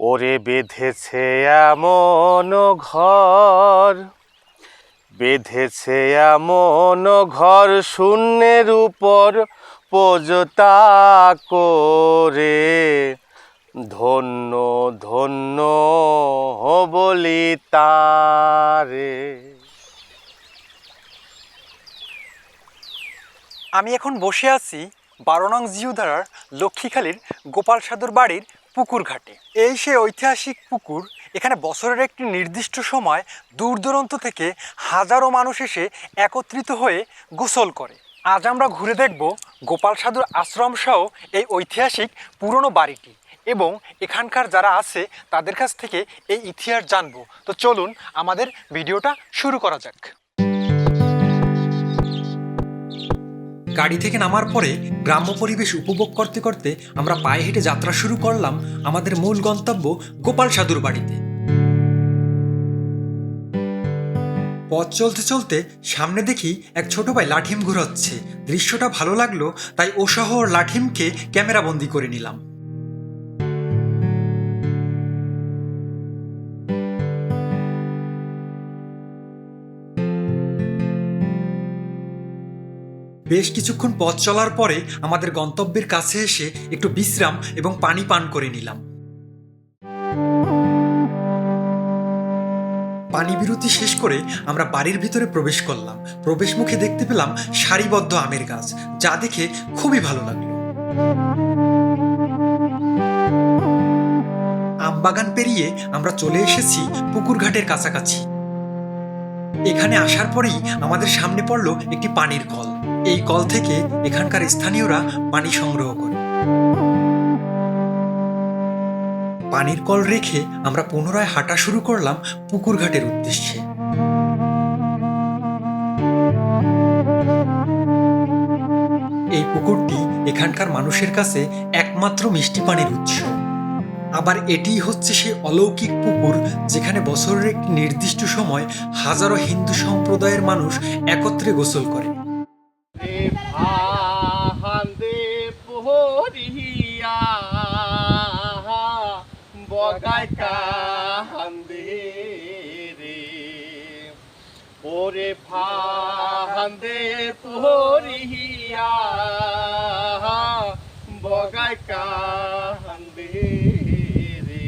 ওরে বেঁধেছে এমন ঘর, বেঁধেছে এমন ঘর শূন্যের উপর পোজতা করে। ধন্য ধন্য বলি তারে। আমি এখন বসে আছি বারো নং জিউধারার লক্ষ্মীখালীর গোপাল সাধুর বাড়ির পুকুর ঘাটে। এই সে ঐতিহাসিক পুকুর, এখানে বছরের একটি নির্দিষ্ট সময় দূর দূরান্ত থেকে হাজারো মানুষ এসে একত্রিত হয়ে গোসল করে। আজ আমরা ঘুরে দেখব গোপাল সাধুর আশ্রম সহ এই ঐতিহাসিক পুরনো বাড়িটি এবং এখানকার যারা আছে তাদের কাছ থেকে এই ইতিহাস জানব। তো চলুন আমাদের ভিডিওটা শুরু করা যাক। গাড়ি থেকে নামার পরে গ্রাম্য পরিবেশ উপভোগ করতে করতে আমরা পায়ে হেঁটে যাত্রা শুরু করলাম আমাদের মূল গন্তব্য গোপাল সাধুর বাড়িতে। পথ চলতে চলতে সামনে দেখি এক ছোট ভাই লাঠিম ঘুরাচ্ছে। দৃশ্যটা ভালো লাগল, তাই ও সহ লাঠিমকে ক্যামেরা বন্দি করে নিলাম। বেশ কিছুক্ষণ পথ চলার পরে আমাদের গন্তব্যের কাছে এসে একটু বিশ্রাম এবং পানি পান করে নিলাম। পানি বিরতি শেষ করে আমরা বাড়ির ভিতরে প্রবেশ করলাম। প্রবেশ মুখে দেখতে পেলাম সারিবদ্ধ আমের গাছ, যা দেখে খুবই ভালো লাগল। আমবাগান পেরিয়ে আমরা চলে এসেছি পুকুর ঘাটের কাছাকাছি। এখানে আসার পরেই আমাদের সামনে পড়ল একটি পানির কল। এই কল থেকে এখানকার স্থানীয়রা পানি সংগ্রহ করে। পানির কল রেখে আমরা পুনরায় হাঁটা শুরু করলাম পুকুর ঘাটের উদ্দেশ্যে। এই পুকুরটি এখানকার মানুষের কাছে একমাত্র মিষ্টি পানির উৎস। আবার এটিই হচ্ছে সেই অলৌকিক পুকুর যেখানে বছরের একটি নির্দিষ্ট সময় হাজারো হিন্দু সম্প্রদায়ের মানুষ একত্রে গোসল করে। রে ওরে ফাহান্দে পোহরিয়া বগায় কাহান্দে রে।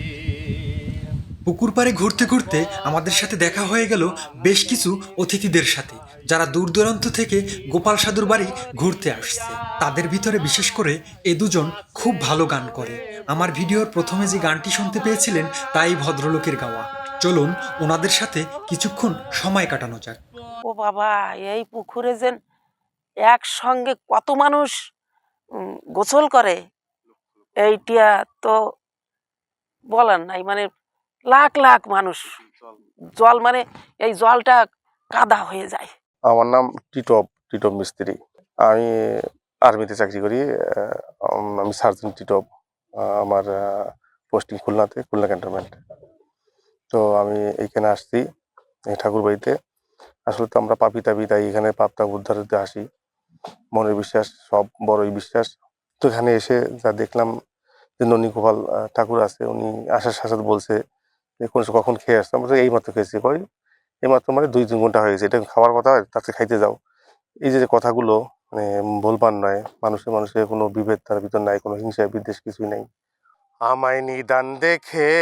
পুকুর পাড়ে ঘুরতে ঘুরতে আমাদের সাথে দেখা হয়ে গেল বেশ কিছু অতিথিদের সাথে। যারা দূর দূরান্ত থেকে গোপাল সাধুর বাড়ি ঘুরতে আসছে, তাদের ভিতরে বিশেষ করে এ দুজন খুব ভালো গান করে। আমার ভিডিওর প্রথমে যে গানটি শুনতে পেয়েছিলেন, তাই ভদ্রলোকের গাওয়া। চলুন ওনাদের সাথে কিছুক্ষণ সময় কাটানো যাক। ও বাবা, এই পুকুরে যেন একসঙ্গে কত মানুষ গোসল করে? এইটা তো বলার নাই মানে লাখ লাখ মানুষ। জল মানে এই জলটা কাদা হয়ে যায়। আমার নাম টিটপ টিটপ মিস্ত্রি। আমি আর্মিতে চাকরি করি আমি সার্জন টিটপ আমার পোস্টিং খুলনাতে, খুলনা ক্যান্টনমেন্ট। তো আমি এইখানে আসছি, এই ঠাকুর বাড়িতে। আসলে তো আমরা পাপি তাপি, তাই এখানে পাপটা উদ্ধার হতে আসি। মনের বিশ্বাস, সব বড়ই বিশ্বাস। তো এখানে এসে যা দেখলাম যে ননী গোপাল ঠাকুর আছে, উনি আসার সাথে বলছে যে, কোন কখন খেয়ে আসতাম? এই মাত্র খেয়েছি। কই? এই মাত্র মানে দুই তিন ঘণ্টা হয়ে গেছে। এটা খাওয়ার কথা তাতে খাইতে যাও। এই যে কথাগুলো মানে বলবার নয় মানুষের মানুষের কোনো বিভেদ তার ভিতর নাই, কোনো হিংসা, বিদ্বেষ কিছুই নাই। আমায় নিদান দেখে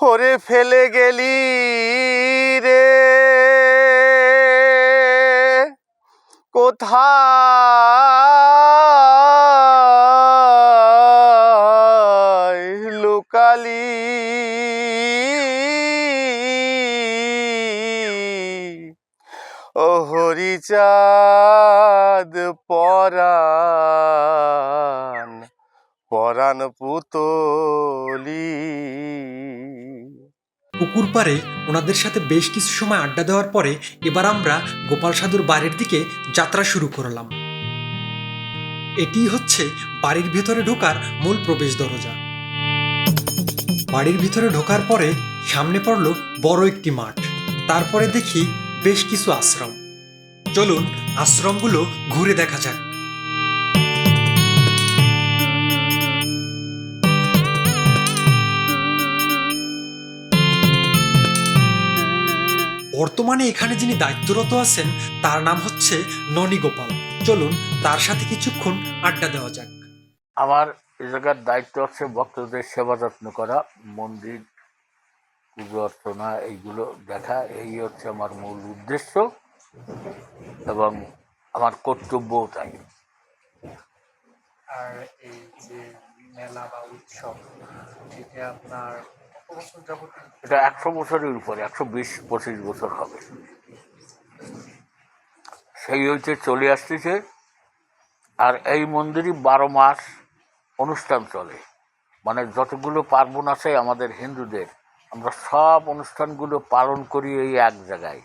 হরে ফেলে গেলি রে। কোথায় লুকালি হরিচাঁদ পরাণ পরাণ পুতলি। পুকুর পাড়ে ওনাদের সাথে বেশ কিছু সময় আড্ডা দেওয়ার পরে এবার আমরা গোপাল সাধুর বাড়ির দিকে যাত্রা শুরু করলাম। এটি হচ্ছে বাড়ির ভিতরে ঢোকার মূল প্রবেশ দরজা। বাড়ির ভিতরে ঢোকার পরে সামনে পড়ল বড় একটি মাঠ। তারপরে দেখি বেশ কিছু আশ্রম। চলুন আশ্রমগুলো ঘুরে দেখা যাক। বর্তমানে এখানে যিনি দায়িত্বরত আছেন, তার নাম হচ্ছে ননী গোপাল। চলুন, তার সাথে কিছুক্ষণ আড্ডা দেওয়া যাক। আমার এ জায়গার দায়িত্ব হচ্ছে ভক্তদের সেবা যত্ন করা, মন্দির, পুজো অর্চনা, এইগুলো দেখা, এই হচ্ছে আমার মূল উদ্দেশ্য। এবং আমার কর্তব্যও তাই। আর এই যে মেলা বা উৎসব থেকে আপনার এটা একশো বছরের উপরে একশো বিশ পঁচিশ বছর হবে। সেই হইতে চলে আসতেছে আর এই মন্দিরই বারো মাস অনুষ্ঠান চলে। মানে যতগুলো পার্বণ আছে আমাদের হিন্দুদের আমরা সব অনুষ্ঠানগুলো পালন করি এই এক জায়গায়।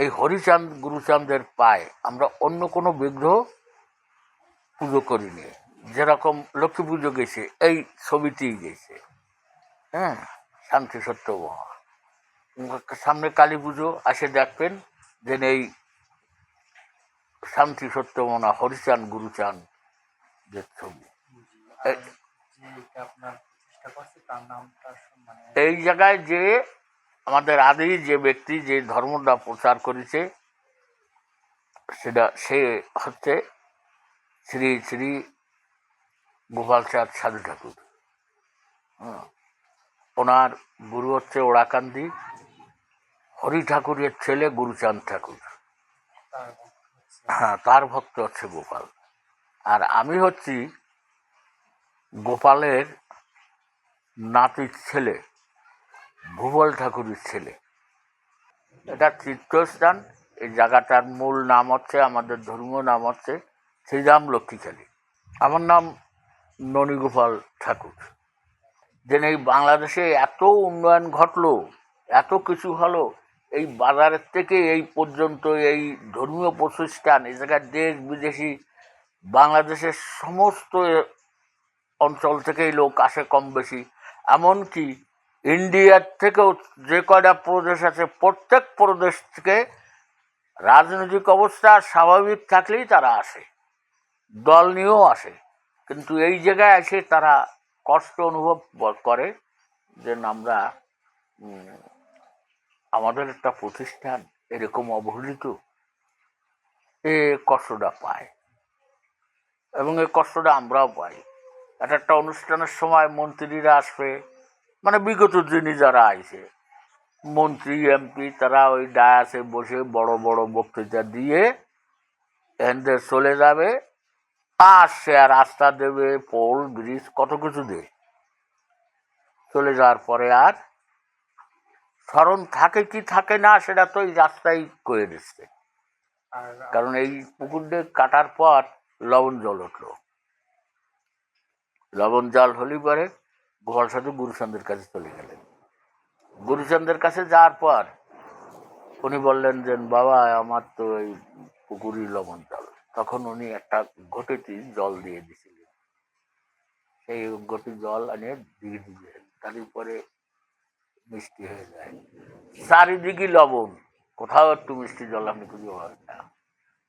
এই হরিচাঁদ গুরুচাঁদের পায় আমরা অন্য কোনো বিগ্রহ পুজো করিনি। যেরকম লক্ষ্মী পুজো গেছে এই ছবিতেই গেছে। হ্যাঁ শান্তি সত্য মহা সামনে কালী পুজো আসে দেখবেন যে এই শান্তি সত্য মনা হরিচান গুরুচান যে ছবি এই জায়গায় যে আমাদের আদি যে ব্যক্তি যে ধর্মটা প্রচার করেছে, সেটা, সে হচ্ছে শ্রী শ্রী গোপাল চাঁদ সাধু ঠাকুর। ওনার গুরু হচ্ছে ওড়াকান্দি, হরি ঠাকুরের ছেলে গুরুচাঁদ ঠাকুর। হ্যাঁ তার ভক্ত হচ্ছে গোপাল। আর আমি হচ্ছি গোপালের নাতির ছেলে। ভূগোল ঠাকুরের ছেলে। এটা তীর্থস্থান, এই জায়গাটার মূল নাম হচ্ছে, আমাদের ধর্মীয় নাম হচ্ছে শ্রীরাম লক্ষ্মীখালী। আমার নাম ননীগোপাল ঠাকুর। যে এই বাংলাদেশে এত উন্নয়ন ঘটলো, এত কিছু হলো, এই বাজারের থেকে এই পর্যন্ত এই ধর্মীয় প্রতিষ্ঠান, এই জায়গায় দেশ বিদেশি, বাংলাদেশের সমস্ত অঞ্চল থেকেই লোক আসে কম বেশি। এমনকি ইন্ডিয়ার থেকেও যে কয়টা প্রদেশ আছে, প্রত্যেক প্রদেশ থেকে রাজনৈতিক অবস্থা স্বাভাবিক থাকলেই তারা আসে। দল নিয়েও আসে। কিন্তু এই জায়গায় এসে তারা কষ্ট অনুভব করে যে আমরা আমাদের একটা প্রতিষ্ঠান এরকম অবহেলিত, এ কষ্টটা পায় এবং এই কষ্টটা আমরাও পাই। একটা একটা অনুষ্ঠানের সময় মন্ত্রীরা আসবে মানে বিগত দিনে যারা আইছে মন্ত্রী এমপি তারা ওই ডায়াসে বসে বড় বড় বক্তৃতা দিয়ে এনতে চলে যাবে আর সে আর রাস্তা দেবে পোল ব্রিজ কত কিছু দেয়। চলে যাওয়ার পরে আর স্মরণ থাকে কি থাকে না সেটা তো এই রাস্তাই করে দিচ্ছে। কারণ এই পুকুরটা কাটার পর লবণ জল উঠল। লবণ জল হলি পরে গোপাল সাধু গুরুচন্দ্রের কাছে চলে গেলেন। গুরুচন্দ্রের কাছে যাওয়ার পর উনি বললেন যে বাবা আমার তো এই পুকুরই লবণ জল। তখন উনি একটা ঘটিতে জল দিয়ে দিছিলেন। সেই ঘটি জল এনে দিয়ে দিলেন। তারপরে মিষ্টি হয়ে যায়। চারিদিকে লবণ। কোথাও একটু মিষ্টি জল আপনি খুঁজে পাবেন না।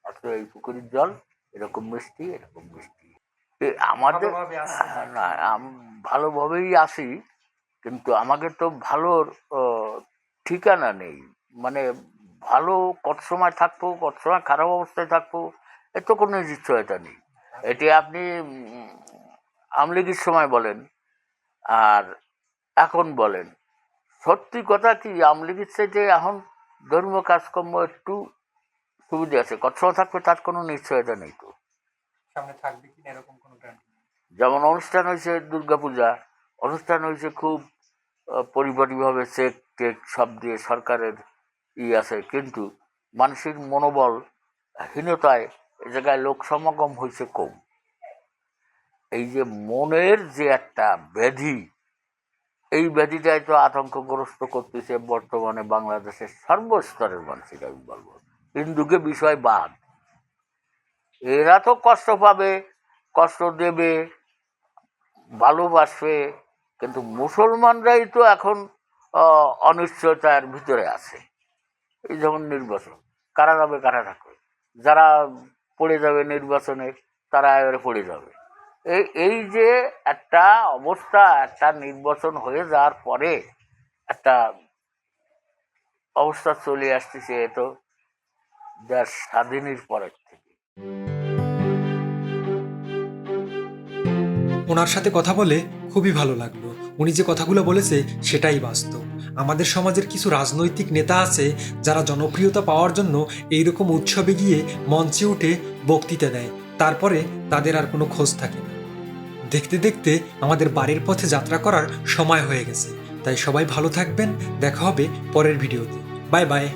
অথচ এই পুকুরের জল এরকম মিষ্টি এরকম মিষ্টি। আমাদের না আম- ভালোভাবেই আসি কিন্তু আমাকে তো ভালোর ঠিকানা নেই। মানে ভালো কত সময় থাকব, কত সময় খারাপ অবস্থায় থাকব, এ তো কোনো নিশ্চয়তা নেই। এটি আপনি আমলিগির সময় বলেন, আর এখন বলেন। সত্যি কথা কি, আমলিগির সাথে এখন ধর্মীয় কাজকর্ম একটু সুবিধা আছে। কত সময় থাকবে তার কোনো নিশ্চয়তা নেই তো। সামনে থাকবে কিনা এরকম কোনো যেমন অনুষ্ঠান হয়েছে দুর্গাপূজা, অনুষ্ঠান হয়েছে খুব পরিপাটিভাবে চেক টেক সব দিয়ে সরকারের ই আছে। কিন্তু মানুষের মনোবল হীনতায় এ জায়গায় লোক সমাগম হয়েছে কম। এই যে মনের যে একটা ব্যাধি, এই ব্যাধিটাই তো আতঙ্কগ্রস্ত করতেছে বর্তমানে বাংলাদেশের সর্বস্তরের মানুষের, আমি বলব। হিন্দুকে বিষয় বাদ। এরা তো কষ্ট পাবে, কষ্ট দেবে ভালোবাসবে কিন্তু মুসলমানরাই তো এখন অনিশ্চয়তার ভিতরে আছে। এই যেমন নির্বাচন, কারা যাবে, কারা থাকবে? যারা পড়ে যাবে নির্বাচনে, তারা এবারে পড়ে যাবে। এই এই যে একটা অবস্থা, একটা নির্বাচন হয়ে যাওয়ার পরে একটা অবস্থা চলে আসতেছে, এ তো স্বাধীনের পরের থেকে। ওনার সাথে কথা বলে খুবই ভালো লাগল। উনি যে কথাগুলো বলেছে সেটাই বাস্তব। আমাদের সমাজের কিছু রাজনৈতিক নেতা আছে যারা জনপ্রিয়তা পাওয়ার জন্য এইরকম উৎসবে গিয়ে মঞ্চে উঠে বক্তৃতা দেয়। তারপরে তাদের আর কোনো খোঁজ থাকে না। দেখতে দেখতে আমাদের বাড়ির পথে যাত্রা করার সময় হয়ে গেছে। তাই সবাই ভালো থাকবেন। দেখা হবে পরের ভিডিওতে। Bye bye.